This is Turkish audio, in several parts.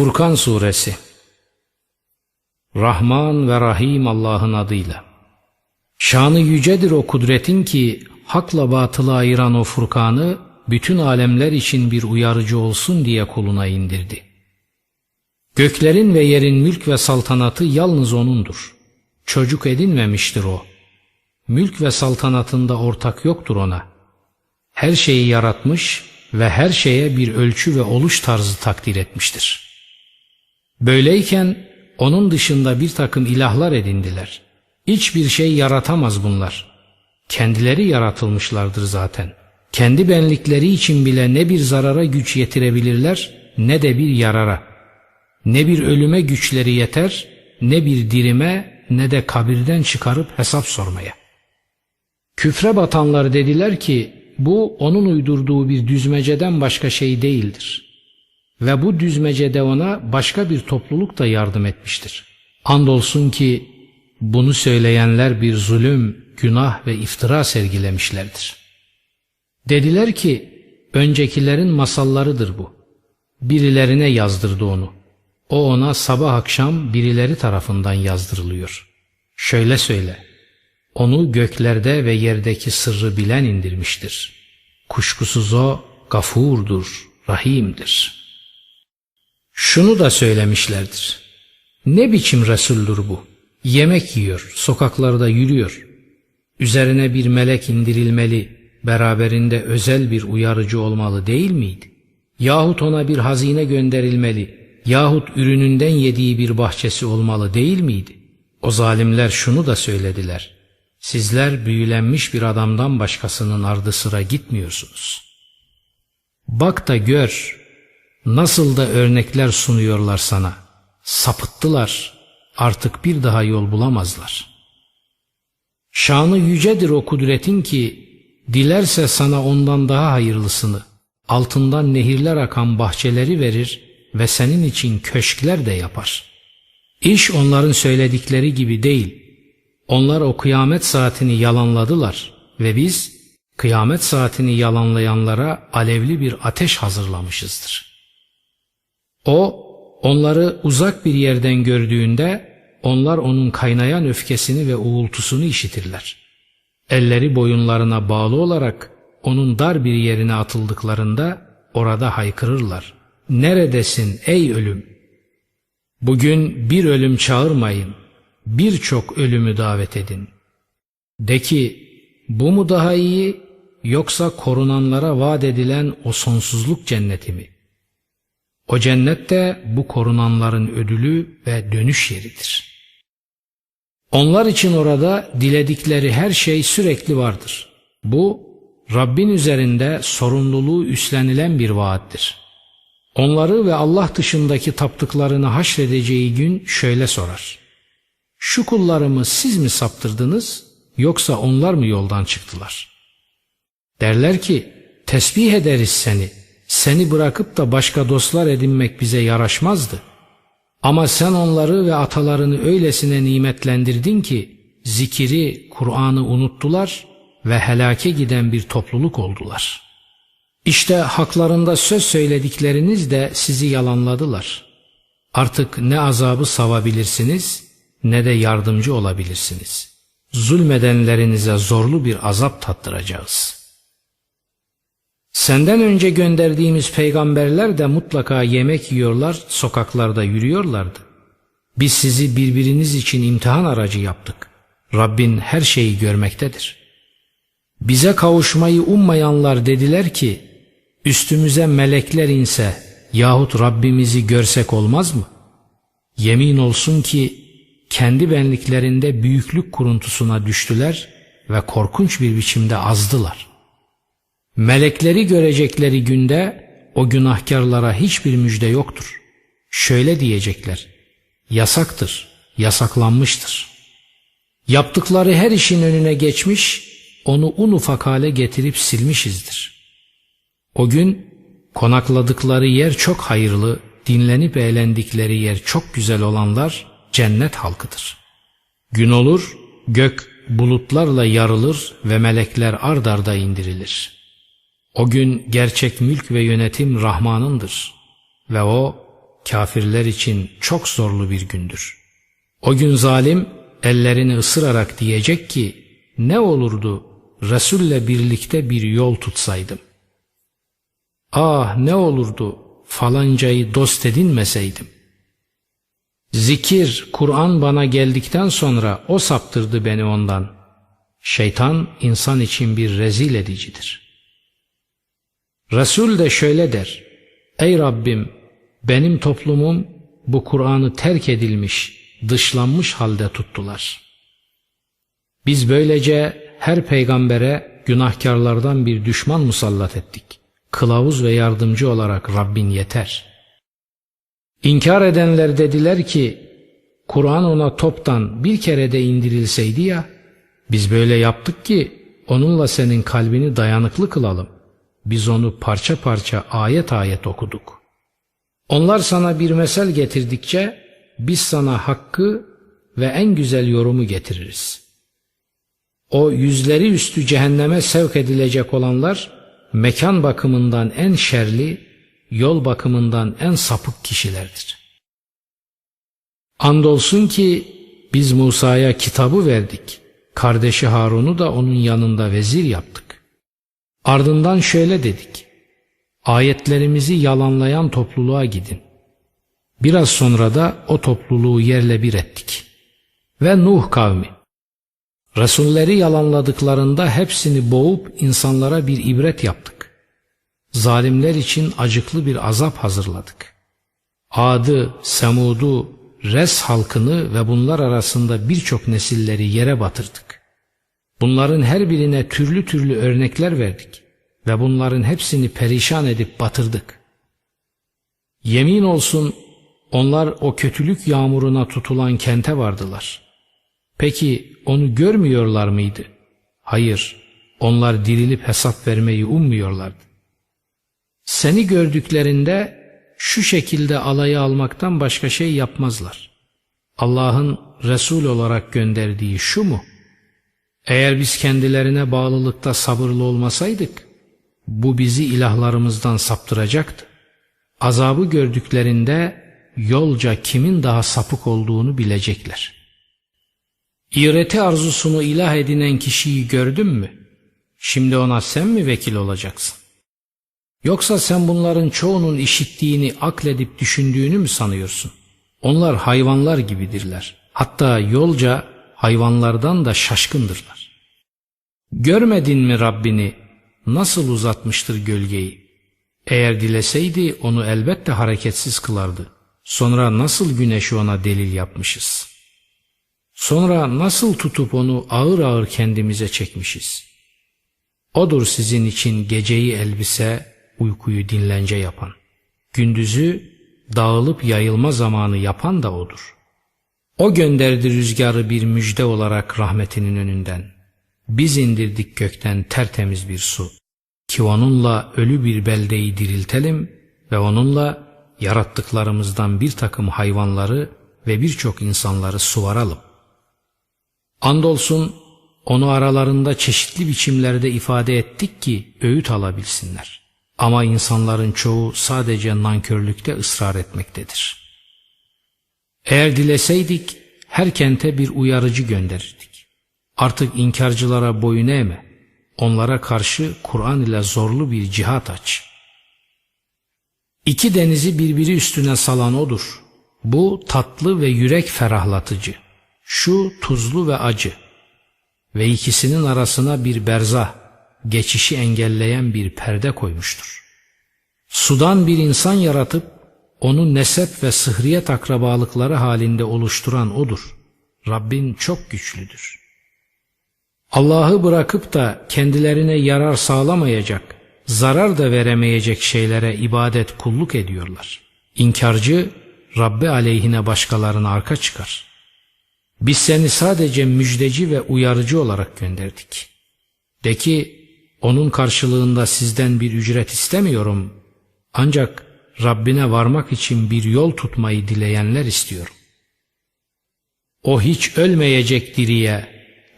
Furkan Suresi Rahman ve Rahim Allah'ın adıyla. Şanı yücedir o kudretin ki hakla batılı ayıran o Furkan'ı bütün alemler için bir uyarıcı olsun diye kuluna indirdi. Göklerin ve yerin mülk ve saltanatı yalnız O'nundur. Çocuk edinmemiştir O. Mülk ve saltanatında ortak yoktur O'na. Her şeyi yaratmış ve her şeye bir ölçü ve oluş tarzı takdir etmiştir. Böyleyken onun dışında bir takım ilahlar edindiler. Hiçbir şey yaratamaz bunlar. Kendileri yaratılmışlardır zaten. Kendi benlikleri için bile ne bir zarara güç yetirebilirler ne de bir yarara. Ne bir ölüme güçleri yeter ne bir dirime ne de kabirden çıkarıp hesap sormaya. Küfre batanlar dediler ki bu onun uydurduğu bir düzmeceden başka şey değildir. Ve bu düzmecede ona başka bir topluluk da yardım etmiştir. Andolsun ki bunu söyleyenler bir zulüm, günah ve iftira sergilemişlerdir. Dediler ki öncekilerin masallarıdır bu. Birilerine yazdırdı onu. O ona sabah akşam birileri tarafından yazdırılıyor. Şöyle söyle. Onu göklerde ve yerdeki sırrı bilen indirmiştir. Kuşkusuz o gafurdur, rahimdir. Şunu da söylemişlerdir. Ne biçim Resuldur bu? Yemek yiyor, sokaklarda yürüyor. Üzerine bir melek indirilmeli, beraberinde özel bir uyarıcı olmalı değil miydi? Yahut ona bir hazine gönderilmeli, yahut ürününden yediği bir bahçesi olmalı değil miydi? O zalimler şunu da söylediler. Sizler büyülenmiş bir adamdan başkasının ardı sıra gitmiyorsunuz. Bak da gör, nasıl da örnekler sunuyorlar sana. Sapıttılar, artık bir daha yol bulamazlar. Şanı yücedir o kudretin ki, dilerse sana ondan daha hayırlısını, altından nehirler akan bahçeleri verir ve senin için köşkler de yapar. İş onların söyledikleri gibi değil, onlar o kıyamet saatini yalanladılar ve biz kıyamet saatini yalanlayanlara alevli bir ateş hazırlamışızdır. O onları uzak bir yerden gördüğünde onlar onun kaynayan öfkesini ve uğultusunu işitirler. Elleri boyunlarına bağlı olarak onun dar bir yerine atıldıklarında orada haykırırlar. Neredesin ey ölüm? Bugün bir ölüm çağırmayın birçok ölümü davet edin. De ki bu mu daha iyi yoksa korunanlara vaat edilen o sonsuzluk cenneti mi? O cennet de bu korunanların ödülü ve dönüş yeridir. Onlar için orada diledikleri her şey sürekli vardır. Bu Rabbin üzerinde sorumluluğu üstlenilen bir vaattir. Onları ve Allah dışındaki taptıklarını haşredeceği gün şöyle sorar şu kullarımı siz mi saptırdınız yoksa onlar mı yoldan çıktılar? Derler ki tesbih ederiz seni, seni bırakıp da başka dostlar edinmek bize yaraşmazdı. Ama sen onları ve atalarını öylesine nimetlendirdin ki zikiri, Kur'an'ı unuttular ve helake giden bir topluluk oldular. İşte haklarında söz söyledikleriniz de sizi yalanladılar. Artık ne azabı savabilirsiniz ne de yardımcı olabilirsiniz. Zulmedenlerinize zorlu bir azap tattıracağız. Senden önce gönderdiğimiz peygamberler de mutlaka yemek yiyorlar, sokaklarda yürüyorlardı. Biz sizi birbiriniz için imtihan aracı yaptık. Rabbin her şeyi görmektedir. Bize kavuşmayı ummayanlar dediler ki, üstümüze melekler inse yahut Rabbimizi görsek olmaz mı? Yemin olsun ki kendi benliklerinde büyüklük kuruntusuna düştüler ve korkunç bir biçimde azdılar. Melekleri görecekleri günde o günahkarlara hiçbir müjde yoktur. Şöyle diyecekler, yasaktır, yasaklanmıştır. Yaptıkları her işin önüne geçmiş, onu un ufak hale getirip silmişizdir. O gün konakladıkları yer çok hayırlı, dinlenip eğlendikleri yer çok güzel olanlar, cennet halkıdır. Gün olur, gök bulutlarla yarılır ve melekler ard arda indirilir. O gün gerçek mülk ve yönetim Rahman'ındır ve o kafirler için çok zorlu bir gündür. O gün zalim ellerini ısırarak diyecek ki ne olurdu Resul'le birlikte bir yol tutsaydım. Ah ne olurdu falancayı dost edinmeseydim. Zikir, Kur'an bana geldikten sonra o saptırdı beni ondan. Şeytan insan için bir rezil edicidir. Resul de şöyle der. Ey Rabbim benim toplumum bu Kur'an'ı terk edilmiş, dışlanmış halde tuttular. Biz böylece her peygambere günahkarlardan bir düşman musallat ettik. Kılavuz ve yardımcı olarak Rabbin yeter. İnkar edenler dediler ki, Kur'an ona toptan bir kere de indirilseydi ya, biz böyle yaptık ki onunla senin kalbini dayanıklı kılalım. Biz onu parça parça ayet ayet okuduk. Onlar sana bir mesel getirdikçe biz sana hakkı ve en güzel yorumu getiririz. O yüzleri üstü cehenneme sevk edilecek olanlar mekan bakımından en şerli, yol bakımından en sapık kişilerdir. Andolsun ki biz Musa'ya kitabı verdik. Kardeşi Harun'u da onun yanında vezir yaptık. Ardından şöyle dedik. Ayetlerimizi yalanlayan topluluğa gidin. Biraz sonra da o topluluğu yerle bir ettik. Ve Nuh kavmi. Resulleri yalanladıklarında hepsini boğup insanlara bir ibret yaptık. Zalimler için acıklı bir azap hazırladık. Ad'ı, Semud'u, Res halkını ve bunlar arasında birçok nesilleri yere batırdık. Bunların her birine türlü türlü örnekler verdik ve bunların hepsini perişan edip batırdık. Yemin olsun onlar o kötülük yağmuruna tutulan kente vardılar. Peki onu görmüyorlar mıydı? Hayır, onlar dirilip hesap vermeyi ummuyorlardı. Seni gördüklerinde şu şekilde alayı almaktan başka şey yapmazlar. Allah'ın Resul olarak gönderdiği şu mu? Eğer biz kendilerine bağlılıkta sabırlı olmasaydık, bu bizi ilahlarımızdan saptıracaktı. Azabı gördüklerinde yolca kimin daha sapık olduğunu bilecekler. İğreti arzusunu ilah edinen kişiyi gördün mü? Şimdi ona sen mi vekil olacaksın? Yoksa sen bunların çoğunun işittiğini akledip düşündüğünü mü sanıyorsun? Onlar hayvanlar gibidirler. Hatta yolca hayvanlardan da şaşkındırlar. Görmedin mi Rabbini nasıl uzatmıştır gölgeyi? Eğer dileseydi onu elbette hareketsiz kılardı. Sonra nasıl güneşi ona delil yapmışız? Sonra nasıl tutup onu ağır ağır kendimize çekmişiz? Odur sizin için geceyi elbise, uykuyu dinlence yapan. Gündüzü dağılıp yayılma zamanı yapan da odur. O gönderdi rüzgarı bir müjde olarak rahmetinin önünden. Biz indirdik gökten tertemiz bir su. Ki onunla ölü bir beldeyi diriltelim ve onunla yarattıklarımızdan bir takım hayvanları ve birçok insanları suvaralım. Andolsun onu aralarında çeşitli biçimlerde ifade ettik ki öğüt alabilsinler. Ama insanların çoğu sadece nankörlükte ısrar etmektedir. Eğer dileseydik her kente bir uyarıcı gönderirdik. Artık inkarcılara boyun eğme. Onlara karşı Kur'an ile zorlu bir cihat aç. İki denizi birbiri üstüne salan odur. Bu tatlı ve yürek ferahlatıcı. Şu tuzlu ve acı. Ve ikisinin arasına bir berzah, geçişi engelleyen bir perde koymuştur. Sudan bir insan yaratıp onu nesep ve sıhriyet akrabalıkları halinde oluşturan odur. Rabbin çok güçlüdür. Allah'ı bırakıp da kendilerine yarar sağlamayacak, zarar da veremeyecek şeylere ibadet kulluk ediyorlar. İnkarcı Rabbi aleyhine başkalarına arka çıkar. Biz seni sadece müjdeci ve uyarıcı olarak gönderdik. De ki onun karşılığında sizden bir ücret istemiyorum. Ancak Rabbine varmak için bir yol tutmayı dileyenler istiyorum. O hiç ölmeyecek diriye,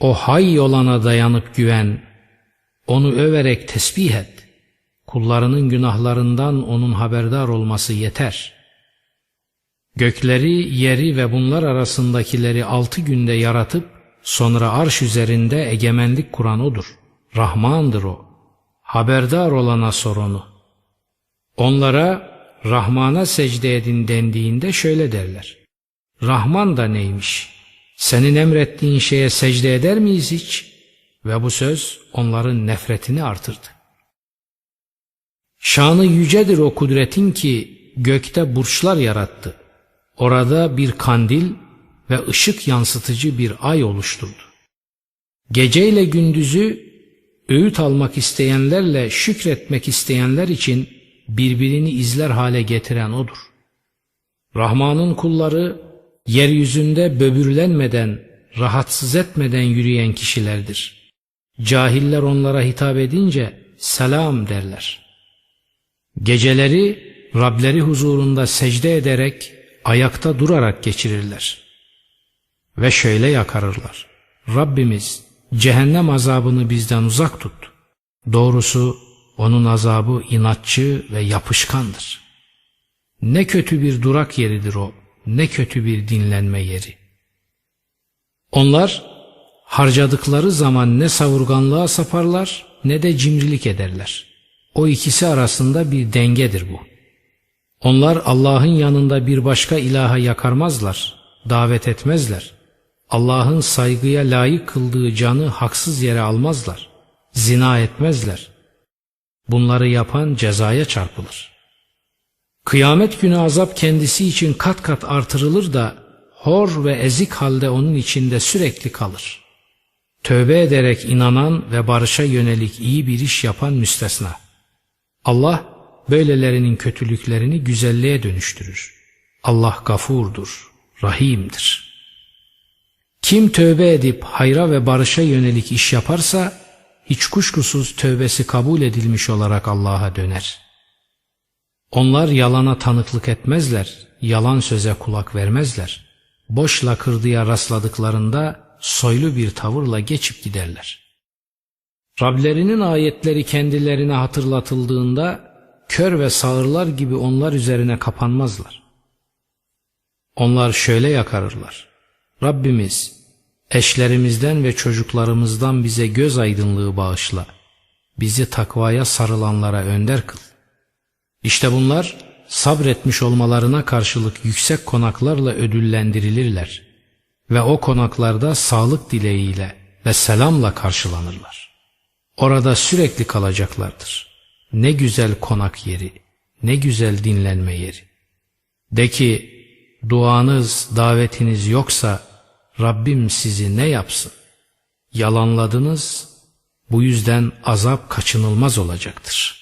o hay olana dayanıp güven, onu överek tesbih et. Kullarının günahlarından onun haberdar olması yeter. Gökleri, yeri ve bunlar arasındakileri altı günde yaratıp sonra arş üzerinde egemenlik kuran odur. Rahmandır o. Haberdar olana sor onu. Onlara Rahman'a secde edin dendiğinde şöyle derler. Rahman da neymiş? Senin emrettiğin şeye secde eder miyiz hiç? Ve bu söz onların nefretini artırdı. Şanı yücedir o kudretin ki gökte burçlar yarattı. Orada bir kandil ve ışık yansıtıcı bir ay oluşturdu. Geceyle gündüzü öğüt almak isteyenlerle şükretmek isteyenler için birbirini izler hale getiren odur. Rahman'ın kulları yeryüzünde böbürlenmeden, rahatsız etmeden yürüyen kişilerdir. Cahiller onlara hitap edince selam derler. Geceleri Rableri huzurunda secde ederek, ayakta durarak geçirirler. Ve şöyle yakarırlar. Rabbimiz cehennem azabını bizden uzak tut. Doğrusu onun azabı inatçı ve yapışkandır. Ne kötü bir durak yeridir o, ne kötü bir dinlenme yeri. Onlar harcadıkları zaman ne savurganlığa saparlar ne de cimrilik ederler. O ikisi arasında bir dengedir bu. Onlar Allah'ın yanında bir başka ilaha yakarmazlar, davet etmezler. Allah'ın saygıya layık kıldığı canı haksız yere almazlar. Zina etmezler. Bunları yapan cezaya çarpılır. Kıyamet günü azap kendisi için kat kat artırılır da hor ve ezik halde onun içinde sürekli kalır. Tövbe ederek inanan ve barışa yönelik iyi bir iş yapan müstesna. Allah böylelerinin kötülüklerini güzelliğe dönüştürür. Allah gafurdur, rahimdir. Kim tövbe edip hayra ve barışa yönelik iş yaparsa hiç kuşkusuz tövbesi kabul edilmiş olarak Allah'a döner. Onlar yalana tanıklık etmezler, yalan söze kulak vermezler. Boş lakırdıya rastladıklarında soylu bir tavırla geçip giderler. Rablerinin ayetleri kendilerine hatırlatıldığında kör ve sağırlar gibi onlar üzerine kapanmazlar. Onlar şöyle yakarırlar. Rabbimiz eşlerimizden ve çocuklarımızdan bize göz aydınlığı bağışla. Bizi takvaya sarılanlara önder kıl. İşte bunlar sabretmiş olmalarına karşılık yüksek konaklarla ödüllendirilirler ve o konaklarda sağlık dileğiyle ve selamla karşılanırlar. Orada sürekli kalacaklardır. Ne güzel konak yeri, ne güzel dinlenme yeri. De ki, duanız, davetiniz yoksa Rabbim sizi ne yapsın? Yalanladınız, bu yüzden azap kaçınılmaz olacaktır.''